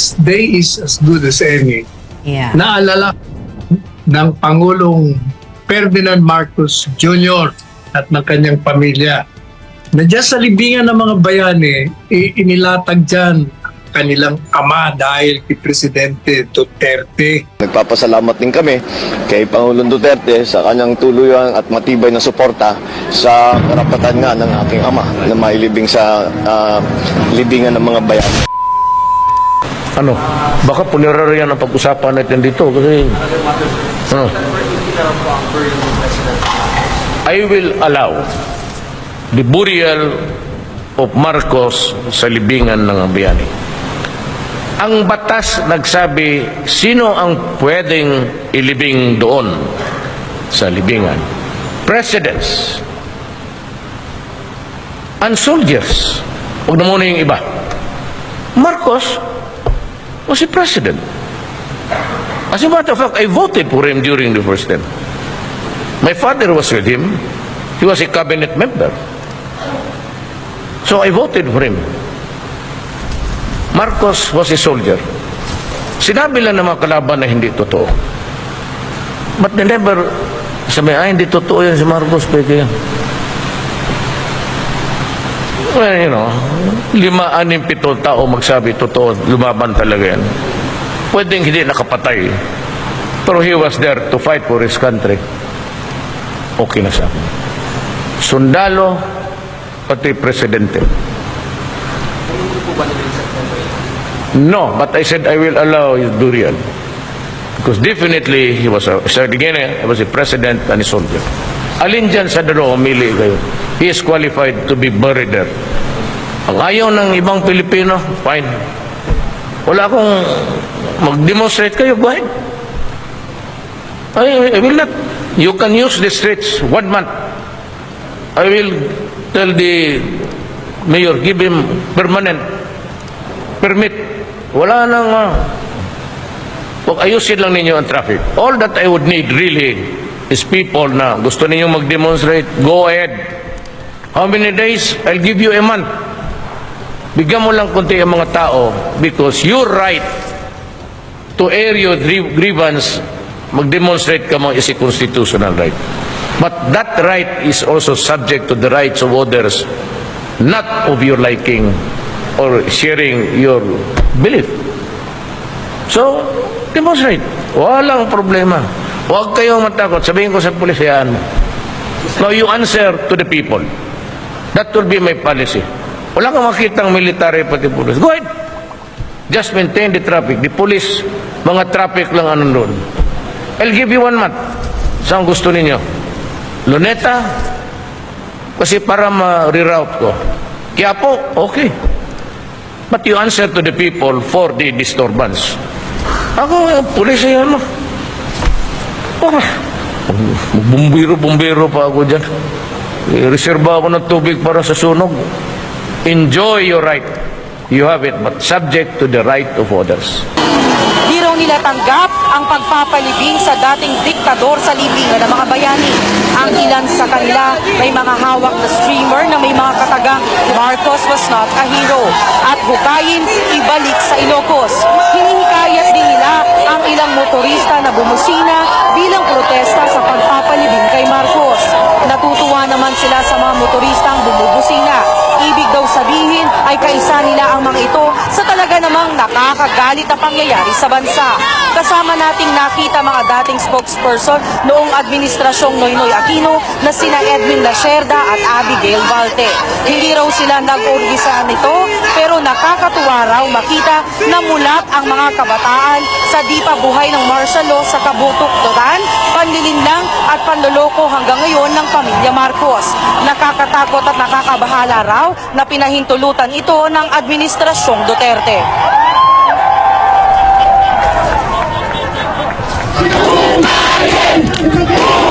this day is as good as any. Yeah. Naalala ng Pangulong Ferdinand Marcos Jr. at ng kanyang pamilya na dyan sa libingan ng mga bayani, inilatag dyan ang kanilang ama dahil kay Presidente Duterte. Nagpapasalamat din kami kay Pangulong Duterte sa kanyang tuluyan at matibay na suporta sa karapatan nga ng aking ama na mailibing sa ah, libingan ng mga bayan. Ano? Baka puneraryan ang pag-usapan natin dito kasi ano? I will allow the burial of Marcos sa libingan ng bayani. Ang batas nagsabi sino ang pwedeng ilibing doon sa libingan. Presidents and soldiers. Huwag na muna yung iba. Marcos was a president. As a matter of fact, I voted for him during the first term. My father was with him. He was a cabinet member. So I voted for him. Marcos was a soldier. Sinabi lang ng mga kalaban na hindi totoo. But they never sabi, ay, hindi totoo yan si Marcos, pwede yan. Well, you know, lima, anim, pito tao magsabi, totoo, lumaban talaga yan. Pwedeng hindi nakapatay. Pero he was there to fight for his country. Okay na sa. Sundalo, pati presidente. No, but I said I will allow his burial. Because definitely he was a, beginning, he was a president and a soldier. Alin dyan sa dalawa, umili kayo. He is qualified to be buried there. Ang ayaw ng ibang Pilipino, fine. Wala akong mag-demonstrate kayo, go ahead. I, I will not. You can use the streets one month. I will tell the mayor, give him permanent permit. Wala nang uh, ayusin lang ninyo ang traffic. All that I would need really is people na gusto ninyo mag-demonstrate, go ahead. How many days? I'll give you a month. Bigyan mo lang konti ang mga tao because your right to air your grie- grievance, mag-demonstrate ka mo is a constitutional right. But that right is also subject to the rights of others, not of your liking or sharing your belief. So, demonstrate. Walang problema. Huwag kayong matakot. Sabihin ko sa pulis, hayaan mo. Now, you answer to the people. That will be my policy. Wala kang makitang military pati pulis. Go ahead. Just maintain the traffic. The police, mga traffic lang ano doon. I'll give you one month. Saan gusto ninyo? Luneta? Kasi para ma-reroute ko. Quiapo? Okay. But you answer to the people for the disturbance. Ako, pulis ay ano. Oh, bumbiro-bumbiro pa ako dyan. Eh, Reserba ako ng tubig para sa sunog. Enjoy your right. You have it, but subject to the right of others. Di raw nila tanggap ang pagpapalibing sa dating diktador sa libingan ng mga bayani. Ang ilan sa kanila may mga hawak na streamer na may mga katagang Marcos was not a hero at hukayin ibalik sa Ilocos. Hinihikayat din nila ang ilang motorista na bumusina bilang protesta sa pagpapalibing kay Marcos. Natutuwa naman sila sa mga motoristang bumubusina. Ibig daw sabihin ay kaisa nila ang mga ito talaga namang nakakagalit na pangyayari sa bansa. Kasama nating nakita mga dating spokesperson noong administrasyong Noynoy Aquino na sina Edwin Lacerda at Abigail Valte. Hindi raw sila nag-organisa nito pero nakakatuwa raw makita na mulat ang mga kabataan sa di pa buhay ng martial law sa kabutok doran, panlilinlang at panloloko hanggang ngayon ng pamilya Marcos. Nakakatakot at nakakabahala raw na pinahintulutan ito ng administrasyong Duterte ate. Kumain!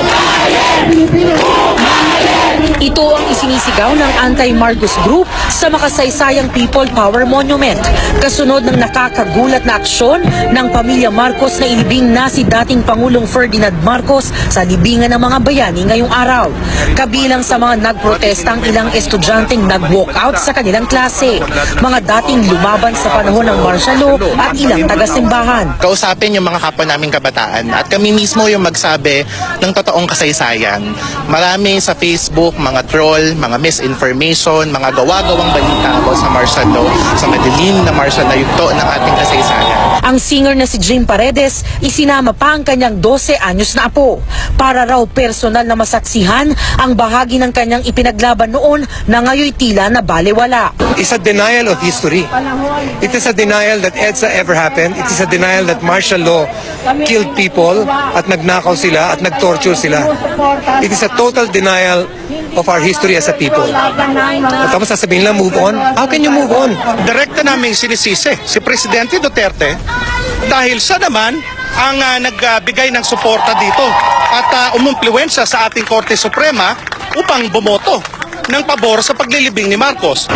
Ito ang isinisigaw ng anti-Marcos Group sa makasaysayang People Power Monument. Kasunod ng nakakagulat na aksyon ng pamilya Marcos na inibing na si dating Pangulong Ferdinand Marcos sa libingan ng mga bayani ngayong araw. Kabilang sa mga nagprotesta ang ilang estudyanteng nag-walkout sa kanilang klase. Mga dating lumaban sa panahon ng martial law at ilang taga-simbahan. kausapin yung mga kapwa naming kabataan at kami mismo yung magsabi ng totoong kasaysayan. Marami sa Facebook, mga troll, mga misinformation, mga gawa-gawang balita about sa martial law, sa madilim na martial na yugto ng ating kasaysayan. Ang singer na si Jim Paredes, isinama pa ang kanyang 12 anyos na apo para raw personal na masaksihan ang bahagi ng kanyang ipinaglaban noon na ngayoy tila na balewala. It's a denial of history. It is a denial that EDSA ever happened. It is a denial that martial law killed people at nagnakaw sila at nagtorture sila. It is a total denial of our history as a people. At tapos sasabihin lang, move on? How can you move on? direkta namin sinisisi si Presidente Duterte dahil siya naman ang ah, nagbigay ng suporta dito at uh, umumpluwensya sa ating Korte Suprema upang bumoto ng pabor sa paglilibing ni Marcos.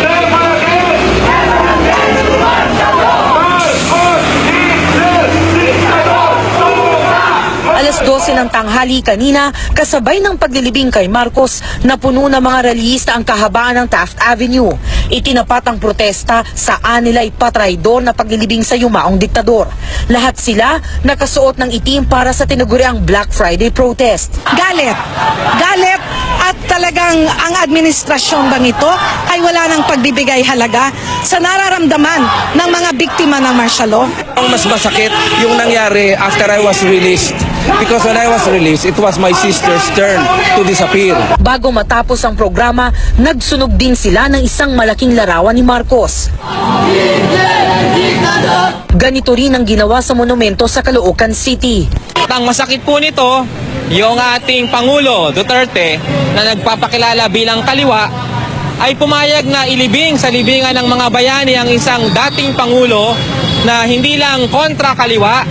12 ng tanghali kanina, kasabay ng paglilibing kay Marcos, napuno ng mga realista ang kahabaan ng Taft Avenue. Itinapat ang protesta sa anila ipatraidor na paglilibing sa yumaong diktador. Lahat sila nakasuot ng itim para sa tinaguriang Black Friday protest. galit. Galit at talagang ang administrasyon bang ito ay wala nang pagbibigay halaga sa nararamdaman ng mga biktima ng martial law. Ang mas masakit yung nangyari after I was released. Because when I was released, it was my sister's turn to disappear. Bago matapos ang programa, nagsunog din sila ng isang malaking larawan ni Marcos. Ganito rin ang ginawa sa monumento sa Caloocan City. At ang masakit po nito, yung ating Pangulo Duterte na nagpapakilala bilang kaliwa ay pumayag na ilibing sa libingan ng mga bayani ang isang dating Pangulo na hindi lang kontra kaliwa,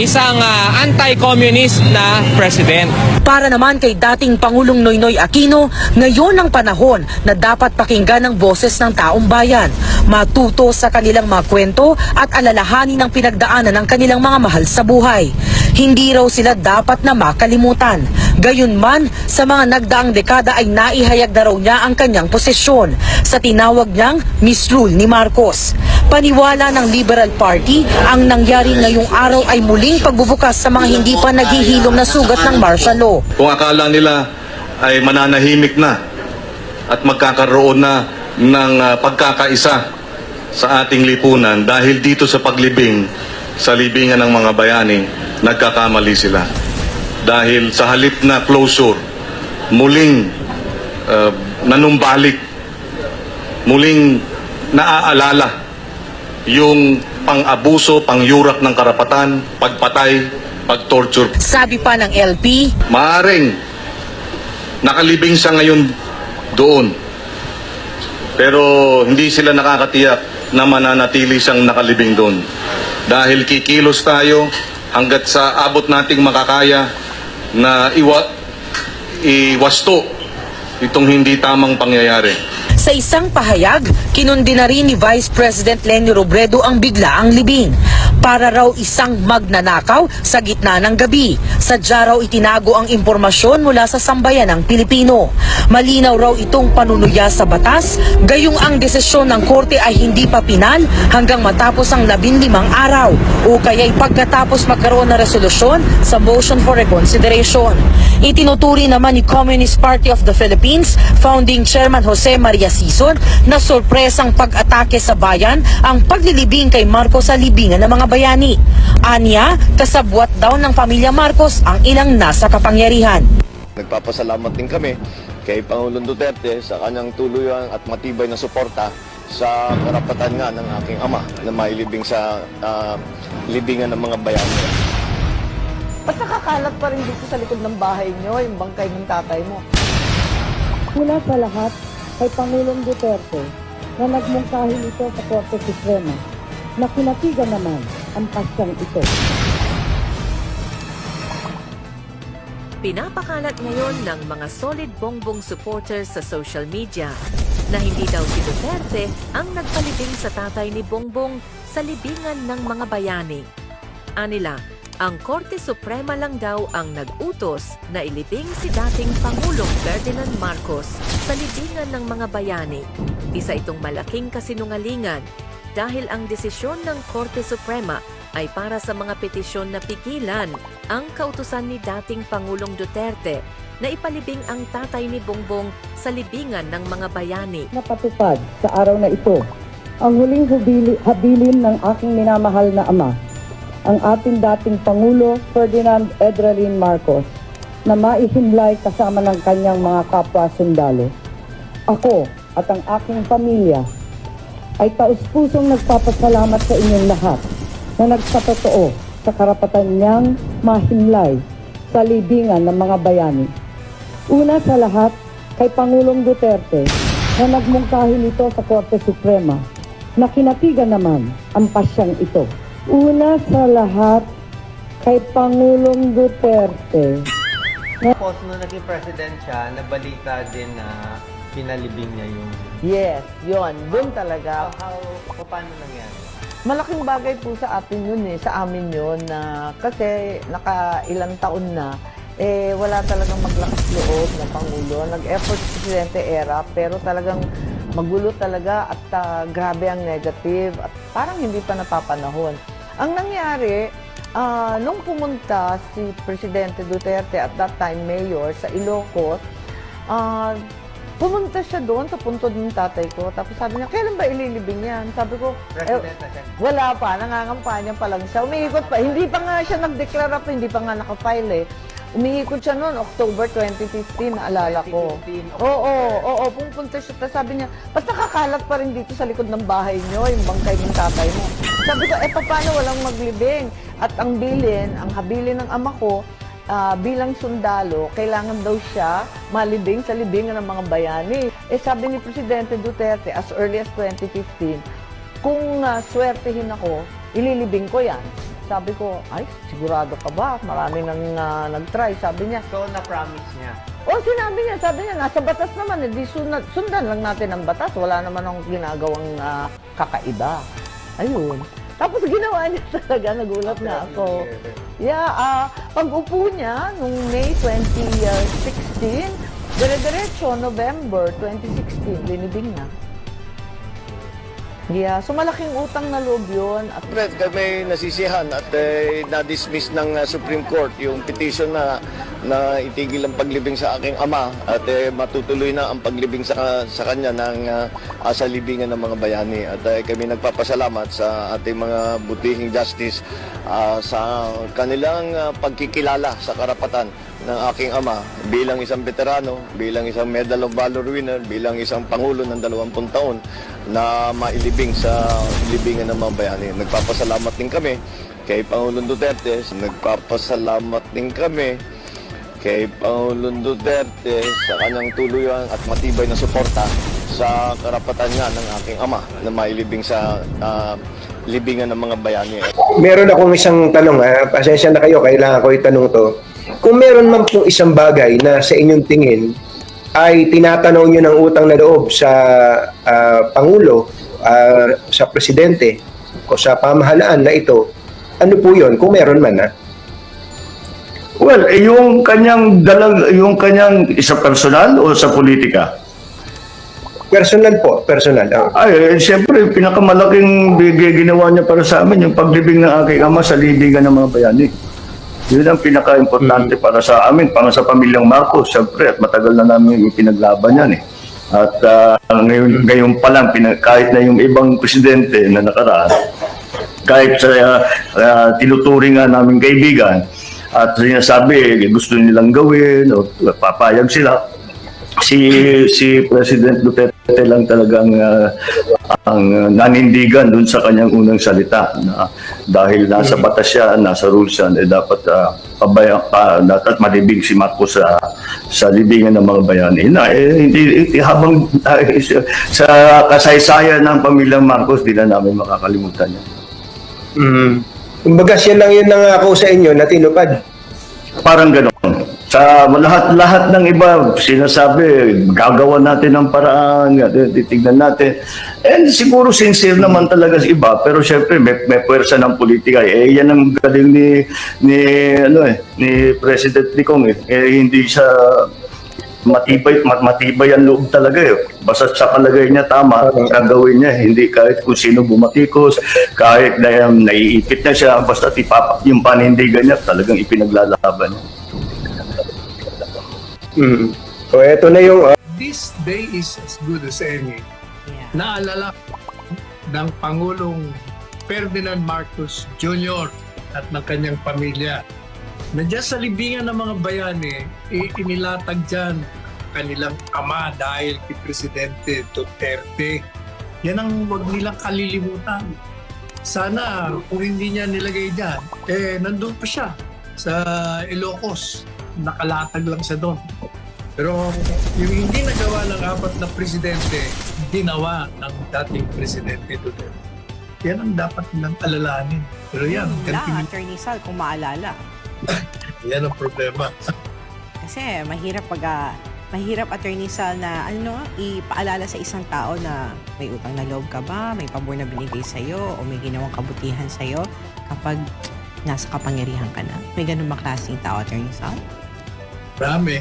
isang ah, anti-communist na president. Para naman kay dating Pangulong Noynoy Aquino, ngayon ang panahon na dapat pakinggan ang boses ng taong bayan, matuto sa kanilang mga kwento at alalahanin ang pinagdaanan ng kanilang mga mahal sa buhay. Hindi raw sila dapat na makalimutan. Gayunman, sa mga nagdaang dekada ay naihayag na raw niya ang kanyang posisyon sa tinawag niyang misrule ni Marcos. Paniwala ng Liberal Party, ang nangyari ngayong araw ay muling pagbubukas sa mga hindi pa naghihilom na sugat ng martial law. Kung akala nila ay mananahimik na at magkakaroon na ng ah, pagkakaisa sa ating lipunan dahil dito sa paglibing sa libingan ng mga bayani, nagkakamali sila. Dahil sa halip na closure, muling ah, nanumbalik, muling naaalala yung pang-abuso, pang-yurak ng karapatan, pagpatay, pag-torture Sabi pa ng LP, Maaring nakalibing siya ngayon doon. Pero hindi sila nakakatiyak na mananatili siyang nakalibing doon. Dahil kikilos tayo hanggat sa abot nating makakaya na iwa, iwasto itong hindi tamang pangyayari. Sa isang pahayag, kinundi na rin ni Vice President Lenny Robredo ang biglaang libing. Para raw isang magnanakaw sa gitna ng gabi. Sadya raw itinago ang impormasyon mula sa sambayan ng Pilipino. Malinaw raw itong panunuya sa batas, gayong ang desisyon ng korte ay hindi pa pinal hanggang matapos ang labinlimang araw o kaya'y pagkatapos magkaroon ng resolusyon sa motion for reconsideration. Itinuturi naman ni Communist Party of the Philippines founding chairman Jose Maria Sison na sorpresang pag-atake sa bayan ang paglilibing kay Marcos sa libingan ng mga bayani. Anya, kasabwat daw ng pamilya Marcos ang ilang nasa kapangyarihan. Nagpapasalamat din kami kay Pangulong Duterte sa kanyang tuluyang at matibay na suporta sa karapatan nga ng aking ama na mailibing sa ah, libingan ng mga bayani. Ba't nakakalat pa rin dito sa likod ng bahay nyo, yung bangkay ng tatay mo? Mula sa lahat kay Pangulong Duterte na nagmungkahi ito sa Korte Suprema na kinatigan naman ang pasyang ito. Pinapakalat ngayon ng mga solid bongbong supporters sa social media na hindi daw si Duterte ang nagpalibing sa tatay ni Bongbong sa libingan ng mga bayani. Anila, ang Korte Suprema lang daw ang nag-utos na ilibing si dating Pangulong Ferdinand Marcos sa libingan ng mga bayani. Isa itong malaking kasinungalingan dahil ang desisyon ng Korte Suprema ay para sa mga petisyon na pigilan ang kautusan ni dating Pangulong Duterte na ipalibing ang tatay ni Bongbong sa libingan ng mga bayani. Napatupad sa araw na ito ang huling hubili, habilin ng aking minamahal na ama, ang ating dating Pangulo Ferdinand Edralin Marcos, na maihimlay kasama ng kanyang mga kapwa-sundalo. Ako at ang aking pamilya ay taus-pusong nagpapasalamat sa inyong lahat na nagpatotoo sa karapatan niyang mahimlay sa libingan ng mga bayani. Una sa lahat, kay Pangulong Duterte na nagmungkahi nito sa Korte Suprema na kinatigan naman ang pasyang ito. Una sa lahat, kay Pangulong Duterte Tapos nung naging president siya, nabalita din na pinalibing niya yung... Yes, yon Doon talaga. How, paano nangyari? Malaking bagay po sa atin yun eh, sa amin yun na kasi naka ilang taon na eh wala talagang maglakas loob ng Pangulo. Nag-effort si Presidente Era pero talagang magulo talaga at ah, grabe ang negative at parang hindi pa napapanahon. Ang nangyari, ah, nung pumunta si Presidente Duterte at that time mayor sa Ilocos, ah, pumunta siya doon sa puntod ng tatay ko. Tapos sabi niya, kailan ba ililibing yan? Sabi ko, eh, President na siya. wala pa, nangangampanya pa lang siya. Umiikot pa. Hindi pa nga siya nag-declare up, hindi pa nga nakafile eh. Umiikot siya noon, October 2015, naalala ko. 2015, Oo, oo, oo, pumunta siya. Tapos sabi niya, basta kakalat pa rin dito sa likod ng bahay niyo, yung bangkay ng tatay mo. Sabi ko, eh paano walang maglibing? At ang bilin, ang habilin ng ama ko, ah, bilang sundalo, kailangan daw siya malibing sa libingan ng mga bayani. Eh sabi ni Presidente Duterte as early as 2015, kung uh, swertehin ako, ililibing ko yan. Sabi ko, ay, sigurado ka ba? Marami nang ah, nag-try. Sabi niya, So, na-promise niya. o sinabi niya, sabi niya, nasa batas naman, edi sundan, sundan lang natin ang batas. Wala naman akong ginagawang ah, kakaiba. Ayun. Tapos ginawa niya talaga, nagulat na ako. Yeah, ah pag upo niya, nung May 2016, dire-diretso, November 2016, linibing na. Yeah, so malaking utang na loob yun. At Fred, kami nasisihan at eh, na-dismiss ng uh, Supreme Court yung petition na na itigil ang paglibing sa aking ama at eh, matutuloy na ang paglibing sa sa kanya ng uh, uh, sa libingan ng mga bayani at eh, kami nagpapasalamat sa ating mga butihing justice ah, sa kanilang ah, pagkikilala sa karapatan ng aking ama bilang isang veterano, bilang isang Medal of Valor winner, bilang isang pangulo ng 20 taon na mailibing sa libingan ng mga bayani. Nagpapasalamat din kami kay Pangulong Duterte, nagpapasalamat din kami kay Pangulong Duterte sa kanyang tuluyan at matibay na suporta sa karapatan nga ng aking ama na mailibing sa ah, libingan ng mga bayani. Meron akong isang tanong, ha? pasensya na kayo, kailangan ko itanong to. Kung meron man pong isang bagay na sa inyong tingin ay tinatanaw nyo ng utang na loob sa ah, Pangulo, ah, sa Presidente, o sa pamahalaan na ito, ano po yun? Kung meron man, ha? Well, eh, yung kanyang dalag, yung kanyang isa personal o sa politika? Personal po, personal. ah. Ay, eh, siyempre, pinakamalaking bigay ginawa niya para sa amin, yung paglibing ng aking ama sa libingan ng mga bayani. Yun ang pinaka-importante para sa amin, para sa pamilyang Marcos, siyempre, at matagal na namin pinaglaban yan eh. At ah, ngayon, ngayon pa lang, kahit na yung ibang presidente na nakaraan, kahit sa ah, ah, tinuturing nga namin kaibigan, at sinasabi, eh, gusto nilang gawin, o papayag sila, si si President Duterte lang talagang ah, ang ah, nanindigan dun sa kanyang unang salita na dahil nasa batas siya, nasa rules yan, eh dapat uh, pabaya, pa, dapat malibing si Marcos sa sa libingan ng mga bayani. Na, eh, hindi, hindi- habang ah, sa kasaysayan ng pamilyang Marcos, di na namin makakalimutan yan. Mm. Kumbaga siya lang yung nangako sa inyo na tinupad. Parang gano'n. Sa lahat-lahat ng iba, sinasabi, gagawa natin ng paraan, titignan natin. And siguro sincere naman talaga sa iba, pero syempre may, may puwersa ng politika. Eh, yan ang galing ni, ni, ano eh, ni President Licong eh. eh hindi siya matibay, mat, matibay ang loob talaga eh. Basta sa palagay niya tama, gagawin niya. Hindi kahit kung sino bumatikos, kahit na um, naiipit na siya, basta tipapak yung panindigan niya, talagang ipinaglalaban niya. Mm. So, eto na yung This day is as good as any. Naalala ko ng Pangulong Ferdinand Marcos Jr. at ng kanyang pamilya. Nandiyan sa libingan ng mga bayani, eh, inilatag dyan kanilang ama dahil kay Presidente Duterte. Yan ang huwag nilang kalilimutan. Sana kung hindi niya nilagay dyan, eh nandun pa siya sa Ilocos. Nakalatag lang siya doon. Pero yung hindi nagawa ng apat na presidente, ginawa ng dating presidente Duterte. Yan ang dapat nilang alalahanin. Pero yan, continue. Attorney Sal, kung maalala. yan ang problema. Kasi mahirap pag ah, mahirap attorney Sal na ano ipaalala sa isang tao na may utang na loob ka ba, may pabor na binigay sa o may ginawang kabutihan sa kapag nasa kapangyarihan ka na. May ganun ba klaseng tao attorney Sal? Marami.